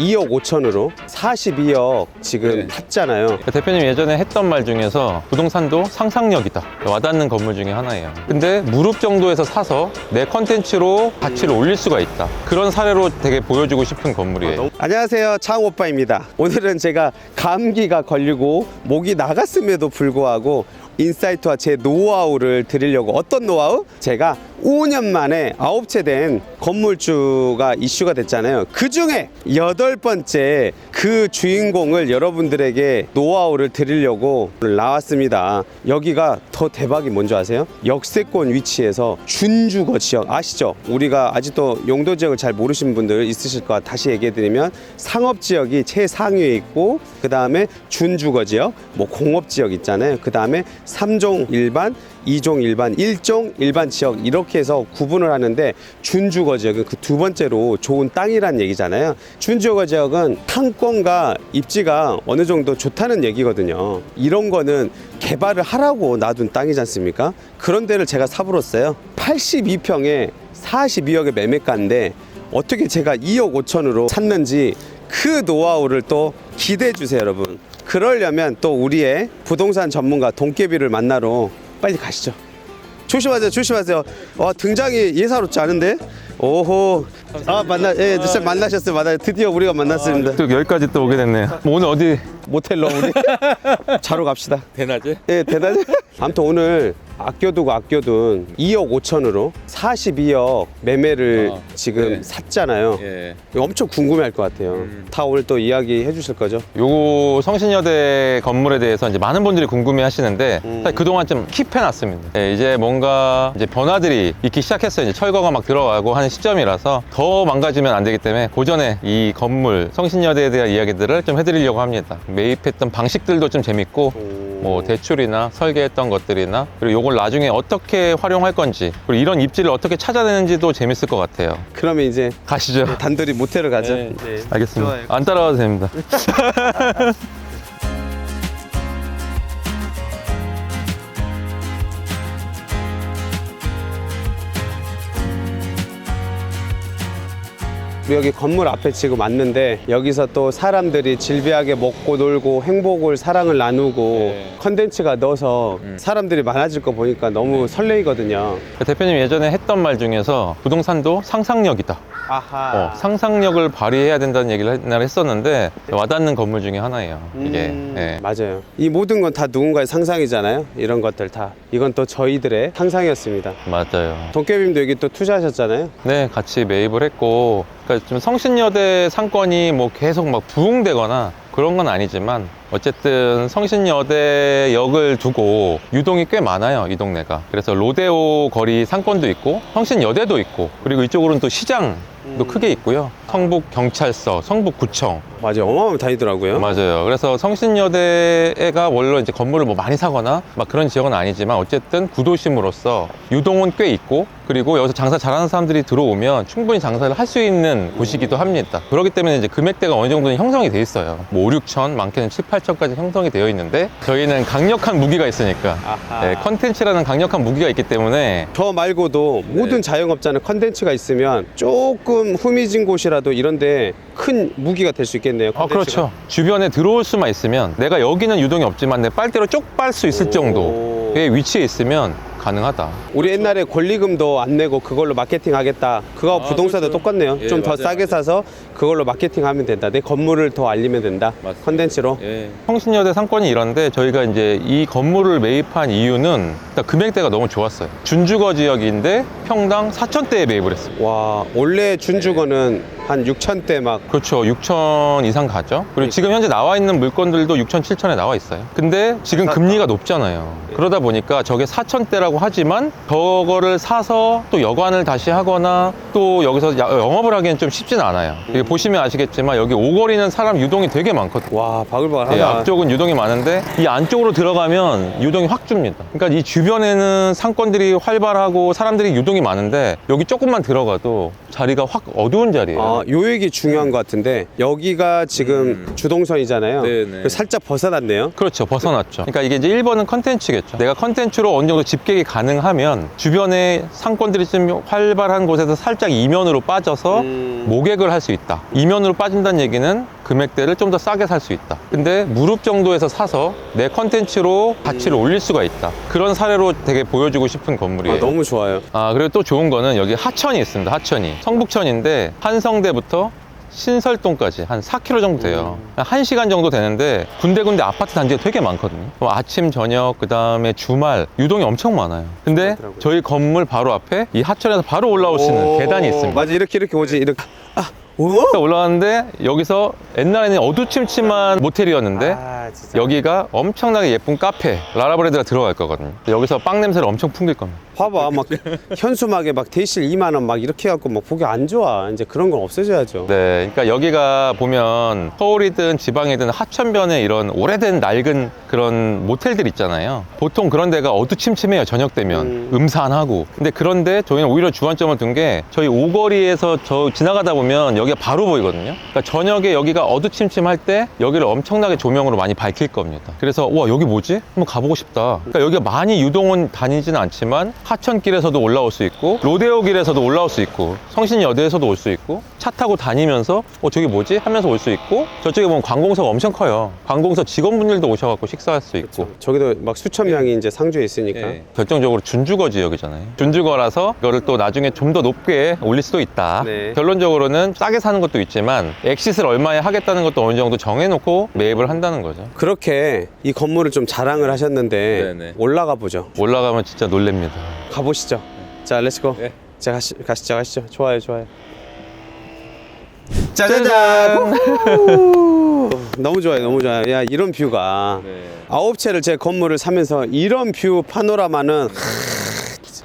2억 5천으로 42억 지금 네. 탔잖아요. 대표님 예전에 했던 말 중에서 부동산도 상상력이다. 와닿는 건물 중에 하나예요. 근데 무릎 정도에서 사서 내 컨텐츠로 가치를 올릴 수가 있다. 그런 사례로 되게 보여주고 싶은 건물이에요. 안녕하세요. 창오빠입니다. 오늘은 제가 감기가 걸리고 목이 나갔음에도 불구하고 인사이트와 제 노하우를 드리려고 어떤 노하우? 제가 5년 만에 아홉 채된 건물주가 이슈가 됐잖아요. 그 중에 여덟 번째 그 주인공을 여러분들에게 노하우를 드리려고 나왔습니다. 여기가 더 대박이 뭔지 아세요? 역세권 위치에서 준주거 지역 아시죠? 우리가 아직도 용도 지역을 잘 모르시는 분들 있으실 거야. 다시 얘기해 드리면 상업 지역이 최상위에 있고 그 다음에 준주거 지역, 뭐 공업 지역 있잖아요. 그 다음에 삼종 일반, 이종 일반, 일종 일반 지역 이렇게 해서 구분을 하는데 준주거 지역은 그 두 번째로 좋은 땅이란 얘기잖아요. 준주거 지역은 상권과 입지가 어느 정도 좋다는 얘기거든요. 이런 거는 개발을 하라고 놔둔 땅이지 않습니까? 그런 데를 제가 사불었어요. 82평에 42억의 매매가인데 어떻게 제가 2억 5천으로 샀는지 그 노하우를 또 기대해 주세요, 여러분. 그러려면 또 우리의 부동산 전문가 동깨비를 만나러 빨리 가시죠. 조심하세요, 조심하세요. 와, 등장이 예사롭지 않은데? 오호. 아, 만나, 예, 진짜 만나셨어요, 만나. 드디어 우리가 만났습니다. 또 여기까지 또 오게 됐네요. 뭐 오늘 어디 모텔로 우리 자러 갑시다. 대낮에? 예, 대단히. 아무튼 오늘 아껴두고 아껴둔 2억 5천으로 42억 매매를 아, 지금 네. 샀잖아요. 예. 엄청 궁금해할 것 같아요. 다 오늘 또 이야기 해주실 거죠? 요거 성신여대 건물에 대해서 이제 많은 분들이 궁금해 하시는데 음. 사실 그동안 좀 킵해놨습니다. 예, 이제 뭔가 이제 변화들이 있기 시작했어요. 이제 철거가 막 들어가고 하는 시점이라서 더 망가지면 안 되기 때문에 그 전에 이 건물 성신여대에 대한 이야기들을 좀 해드리려고 합니다. 매입했던 방식들도 좀 재밌고 뭐 대출이나 설계했던 것들이나 그리고 요걸 나중에 어떻게 활용할 건지 그리고 이런 입지를 어떻게 찾아내는지도 재밌을 것 같아요. 그러면 이제 가시죠. 단둘이 모텔을 가죠. 네. 네. 알겠습니다. 좋아요. 안 따라와도 됩니다. 여기 건물 앞에 지금 왔는데 여기서 또 사람들이 질비하게 먹고 놀고 행복을 사랑을 나누고 네. 컨텐츠가 넣어서 음. 사람들이 많아질 거 보니까 너무 설레이거든요. 대표님 예전에 했던 말 중에서 부동산도 상상력이다. 아하. 어, 상상력을 발휘해야 된다는 얘기를 옛날에 했었는데 와닿는 건물 중에 하나예요. 이게. 음, 예. 맞아요. 이 모든 건 다 누군가의 상상이잖아요. 이런 것들 다. 이건 또 저희들의 상상이었습니다. 맞아요. 도깨비님도 여기 또 투자하셨잖아요. 네, 같이 매입을 했고, 그러니까 좀 성신여대 상권이 뭐 계속 막 부흥되거나 그런 건 아니지만, 어쨌든 성신여대 역을 두고 유동이 꽤 많아요, 이 동네가. 그래서 로데오 거리 상권도 있고, 성신여대도 있고, 그리고 이쪽으로는 또 시장 도 음. 크게 있고요. 성북 경찰서, 성북 구청. 맞아요. 어마어마하게 다니더라고요. 맞아요. 그래서 성신여대가 원래 이제 건물을 뭐 많이 사거나 막 그런 지역은 아니지만 어쨌든 구도심으로서 유동은 꽤 있고 그리고 여기서 장사 잘하는 사람들이 들어오면 충분히 장사를 할 수 있는 곳이기도 합니다. 그렇기 때문에 이제 금액대가 어느 정도는 형성이 돼 있어요. 뭐 5, 6천, 많게는 7, 8천까지 형성이 되어 있는데 저희는 강력한 무기가 있으니까. 네, 컨텐츠라는 강력한 무기가 있기 때문에 저 말고도 모든 자영업자는 컨텐츠가 있으면 조금 후미진 곳이라도 이런데 큰 무기가 될 수 있겠네요. 아. 그렇죠. 주변에 들어올 수만 있으면 내가 여기는 유동이 없지만 내 빨대로 쪽 빨 수 있을 오. 정도의 위치에 있으면 가능하다. 우리 옛날에 권리금도 안 내고 그걸로 마케팅 하겠다. 그거 아, 부동산도 그렇죠. 똑같네요. 예, 좀 더 맞아요, 싸게 사서 그걸로 마케팅 하면 된다. 내 건물을 더 알리면 된다. 맞습니다. 컨텐츠로. 성신여대 상권이 이런데 저희가 이제 이 건물을 매입한 이유는 일단 금액대가 너무 좋았어요. 준주거 지역인데 평당 4천대에 매입을 했어요. 와, 원래 준주거는 한 6천 대 막 그렇죠. 6천 이상 가죠. 그리고 지금 현재 나와 있는 물건들도 6천, 7천에 나와 있어요. 근데 지금. 금리가 높잖아요. 그러다 보니까 저게 4천대라고 하지만 저거를 사서 또 여관을 다시 하거나 또 여기서 야- 영업을 하기엔 좀 쉽진 않아요. 이게 보시면 아시겠지만 여기 오거리는 사람 유동이 되게 많거든요. 와, 바글바글하다. 네, 앞쪽은 유동이 많은데 이 안쪽으로 들어가면 유동이 확 줍니다. 그러니까 이 주변에는 상권들이 활발하고 사람들이 유동이 많은데 여기 조금만 들어가도 자리가 확 어두운 자리예요. 아, 요 얘기 중요한 것 같은데 여기가 지금 주동선이잖아요. 음. 네네. 그래서 살짝 벗어났네요. 그렇죠. 벗어났죠. 그러니까 이게 이제 1번은 컨텐츠겠죠. 내가 컨텐츠로 어느 정도 집객이 가능하면 주변에 상권들이 좀 활발한 곳에서 살짝 이면으로 빠져서 음. 모객을 할 수 있다. 이면으로 빠진다는 얘기는 금액대를 좀 더 싸게 살 수 있다. 근데 무릎 정도에서 사서 내 컨텐츠로 가치를 올릴 수가 있다. 그런 사례로 되게 보여주고 싶은 건물이에요. 아, 너무 좋아요. 아 그리고 또 좋은 거는 여기 하천이 있습니다 하천이 성북천인데 한성대부터 신설동까지 한 4km 정도 돼요. 한 1시간 정도 되는데 군데군데 아파트 단지가 되게 많거든요. 그럼 아침, 저녁, 그 다음에 주말 유동이 엄청 많아요. 근데 그렇더라고요. 저희 건물 바로 앞에 이 하천에서 바로 올라올 수 있는 오, 계단이 있습니다. 맞아, 이렇게 이렇게 오지. 이렇게. 아, 오? 딱 올라왔는데 여기서 옛날에는 어두침침한 모텔이었는데 아. 여기가 엄청나게 예쁜 카페 라라브레드가 들어갈 거거든요. 여기서 빵 냄새를 엄청 풍길 겁니다. 봐봐, 막 현수막에 막 대실 2만 원 막 이렇게 해갖고 막 보기 안 좋아. 이제 그런 건 없애줘야죠. 네, 그러니까 여기가 보면 서울이든 지방이든 하천변에 이런 오래된 낡은 그런 모텔들 있잖아요. 보통 그런 데가 어두침침해요, 저녁 되면. 음. 음. 산하고 근데 그런데 저희는 오히려 주안점을 둔 게 저희 오거리에서 저 지나가다 보면 여기가 바로 보이거든요. 그러니까 저녁에 여기가 어두침침할 때 여기를 엄청나게 조명으로 많이 밝힐 겁니다. 그래서 와, 여기 뭐지? 한번 가보고 싶다. 그러니까 여기가 많이 유동은 다니지는 않지만 하천길에서도 올라올 수 있고 로데오 길에서도 올라올 수 있고 성신여대에서도 올 수 있고 차 타고 다니면서 어 저기 뭐지 하면서 올 수 있고 저쪽에 보면 관공서가 엄청 커요 관공서 직원분들도 오셔갖고 식사할 수 있고 저기도 막 수천 명이 이제 상주에 있으니까. 예. 결정적으로 준주거 지역이잖아요 준주거라서 이거를 또 나중에 좀 더 높게 올릴 수도 있다 네. 결론적으로는 싸게 사는 것도 있지만 엑시스를 얼마에 하 겠다는 것도 어느 정도 정해놓고 매입을 한다는 거죠 그렇게 이 건물을 좀 자랑을 하셨는데 네네. 올라가 보죠. 올라가면 진짜 놀랍니다 가보시죠. 자, 렛츠고. 네. 자, 가시, 가시죠, 가시죠. 좋아요, 좋아요. 후후. 너무 좋아요, 너무 좋아요. 야, 이런 뷰가. 아홉 채를 제 건물을 사면서 이런 뷰 파노라마는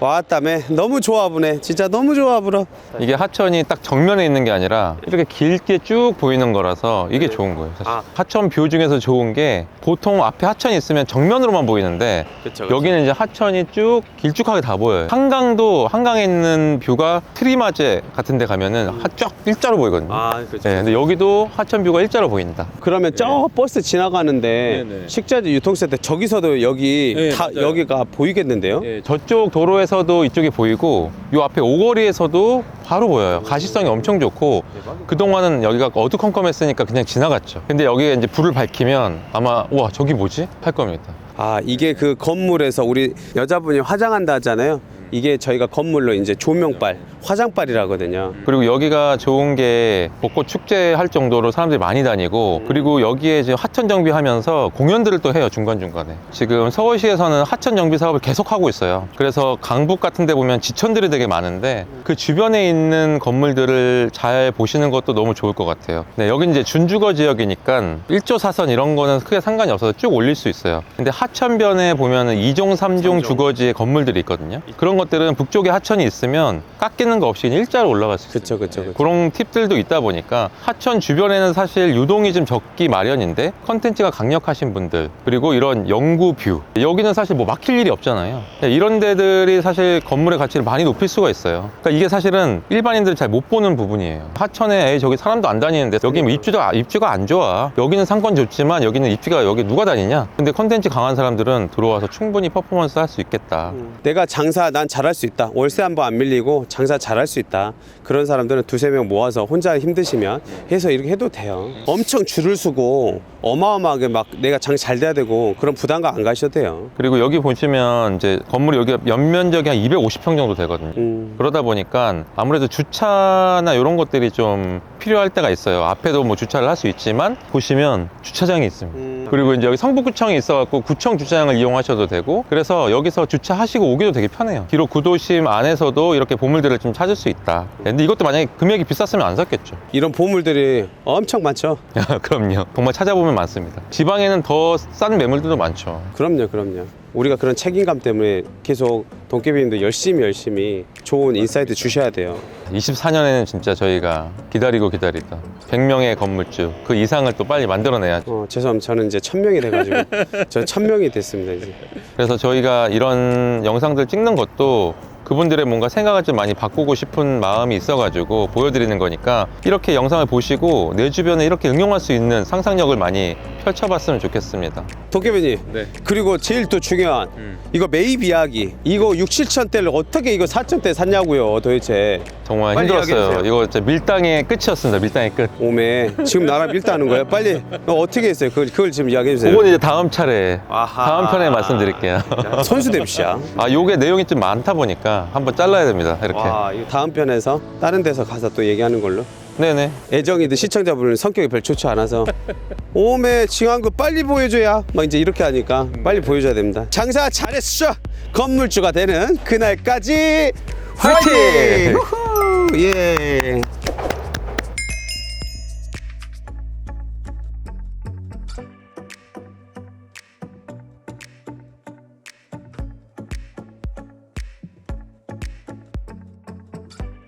왔다며 너무 좋아 보네 진짜 너무 좋아 불어 이게 하천이 딱 정면에 있는 게 아니라 이렇게 길게 쭉 보이는 거라서 이게 좋은 거예요. 사실. 아. 하천 뷰 중에서 좋은 게 보통 앞에 하천이 있으면 정면으로만 보이는데 그쵸, 여기는 이제 하천이 쭉 길쭉하게 다 보여요. 한강도 한강에 있는 뷰가 트리마제 같은 데 가면은 하- 쫙 일자로 보이거든요. 아 그렇죠 네, 근데 여기도 하천 뷰가 일자로 보인다. 그러면 저 버스 지나가는데 네, 네. 식자재 유통센터 저기서도 여기 네, 다 맞아요. 여기가 보이겠는데요 저쪽 도로에서 도 이쪽이 보이고 요 앞에 오거리에서도 바로 보여요. 가시성이 엄청 좋고 그동안은 여기가 어두컴컴했으니까 그냥 지나갔죠. 근데 여기에 이제 불을 밝히면 아마 와 저기 뭐지? 할 겁니다. 아 이게 그 건물에서 우리 여자분이 화장한다 하잖아요 이게 저희가 건물로 이제 조명빨 화장빨이라거든요. 그리고 여기가 좋은 게 벚꽃 축제 할 정도로 사람들이 많이 다니고 그리고 여기에 이제 하천 정비하면서 공연들을 또 해요 중간 중간에. 지금 서울시에서는 하천 정비 사업을 계속 하고 있어요. 그래서 강북 같은 데 보면 지천들이 되게 많은데 그 주변에 있는 건물들을 잘 보시는 것도 너무 좋을 것 같아요. 네, 여기 이제 준주거 지역이니까 1조 사선 이런 거는 크게 상관이 없어서 쭉 올릴 수 있어요. 근데 하천변에 보면은 2종, 3종. 주거지의 건물들이 있거든요. 그런 것들은 북쪽에 하천이 있으면 깎이는 거 없이 일자로 올라갈 수 있어요. 그쵸 그쵸 그쵸. 그런 팁들도 있다 보니까 하천 주변에는 사실 유동이 좀 적기 마련인데 컨텐츠가 강력하신 분들 그리고 이런 영구 뷰. 여기는 사실 뭐 막힐 일이 없잖아요. 네, 이런 데들이 사실 건물의 가치를 많이 높일 수가 있어요. 그러니까 이게 사실은 일반인들이 잘못 보는 부분이에요. 하천에 에이, 저기 사람도 안 다니는데 여기 뭐 입주가 입주가 안 좋아. 여기는 상권 좋지만 여기는 입주가 여기 누가 다니냐? 근데 컨텐츠 강한 사람들은 들어와서 충분히 퍼포먼스 할 수 있겠다. 내가 장사 난 잘할 수 있다 월세 한번 안 밀리고 장사 잘할 수 있다 그런 사람들은 두세 명 모아서 혼자 힘드시면 해서 이렇게 해도 돼요 엄청 줄을 서고 어마어마하게 막 내가 장 잘 돼야 되고 그런 부담감 안 가셔도 돼요 그리고 여기 보시면 이제 건물이 여기가 연면적이 한 250평 정도 되거든요. 음. 그러다 보니까 아무래도 주차나 이런 것들이 좀 필요할 때가 있어요. 앞에도 뭐 주차를 할 수 있지만 보시면 주차장이 있습니다. 음. 그리고 이제 여기 성북구청이 있어갖고 구청 주차장을 이용하셔도 되고 그래서 여기서 주차하시고 오기도 되게 편해요. 비록 구도심 안에서도 이렇게 보물들을 좀 찾을 수 있다. 근데 이것도 만약에 금액이 비쌌으면 안 샀겠죠. 이런 보물들이 엄청 많죠 그럼요. 정말 찾아보면 많습니다. 지방에는 더 싼 매물들도 많죠. 그럼요, 그럼요. 우리가 그런 책임감 때문에 계속 동계비님도 열심히 열심히 좋은 인사이트 주셔야 돼요. 24년에는 진짜 저희가 기다리고 기다리던 100명의 건물주 그 이상을 또 빨리 만들어내야 죠. 어, 죄송합니다. 저는 이제 천 명이 돼가지고 저 천 명이 됐습니다 이제. 그래서 저희가 이런 영상들 찍는 것도 그분들의 뭔가 생각을 좀 많이 바꾸고 싶은 마음이 있어가지고 보여드리는 거니까 이렇게 영상을 보시고 내 주변에 이렇게 응용할 수 있는 상상력을 많이 펼쳐봤으면 좋겠습니다. 도깨비님 네. 그리고 제일 또 중요한 음. 이거 매입 이야기 이거 6, 7천 대를 어떻게 이거 4천 대 샀냐고요 도대체 정말 빨리 힘들었어요. 이야기해주세요. 이거 진짜 밀당의 끝이었습니다. 밀당의 끝. 오메 지금 나랑 밀다는 거예요 빨리 어, 어떻게 했어요 그걸, 그걸 지금 이야기해 주세요 그건 이제 다음 차례, 아하. 다음 편에 말씀드릴게요. 선수 뎁시야 아, 요게 내용이 좀 많다 보니까 한번 잘라야 됩니다. 이렇게. 와 이거 다음 편에서 다른 데서 가서 또 얘기하는 걸로 네네. 애정이든 시청자분은 성격이 별 좋지 않아서 오메 징한 거 빨리 보여줘야 막 이제 이렇게 하니까 빨리 보여줘야 됩니다 장사 잘했어 건물주가 되는 그날까지 화이팅! 화이팅! 우후! 예.